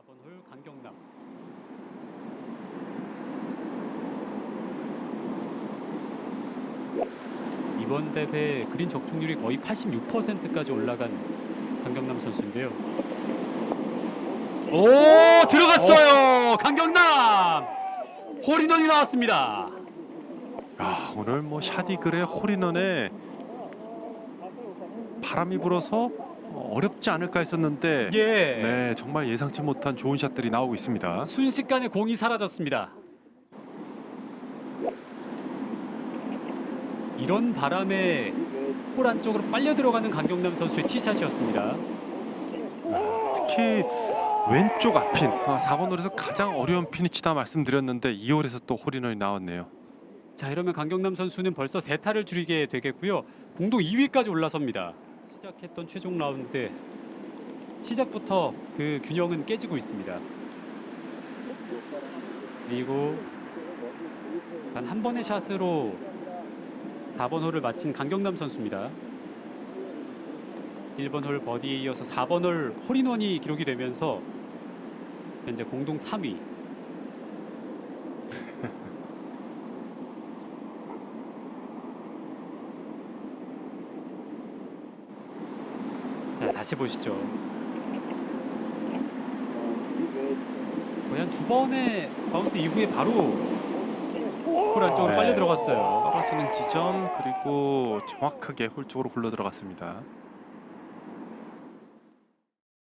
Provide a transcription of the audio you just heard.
4번 홀 강경남. 이번 대회 그린 적중률이 거의 86%까지 올라간 강경남 선수인데요. 오 들어갔어요 강경남 홀인원이 나왔습니다. 아, 오늘 뭐 샤디글의 홀인원에 바람이 불어서 어렵지 않을까 했었는데 예 네, 정말 예상치 못한 좋은 샷들이 나오고 있습니다. 순식간에 공이 사라졌습니다. 이런 바람에 홀 안쪽으로 빨려 들어가는 강경남 선수의 티샷이었습니다. 특히 왼쪽 앞핀 아, 4번 홀에서 가장 어려운 핀이 치다 말씀드렸는데 2홀에서 또 홀인원이 나왔네요. 자 이러면 강경남 선수는 벌써 세 타를 줄이게 되겠고요. 공동 2위까지 올라섭니다. 시작했던 최종 라운드 시작부터 그 균형은 깨지고 있습니다. 그리고 단 한 번의 샷으로 4번 홀을 마친 강경남 선수입니다. 1번 홀 버디에 이어서 4번 홀 홀인원이 기록이 되면서 현재 공동 3위. 다시 보시죠. 거의 한 두 번의 바운스 이후에 바로 홀 안쪽으로 네. 빨려 들어갔어요. 떨어지는 지점 그리고 정확하게 홀 쪽으로 굴러 들어갔습니다.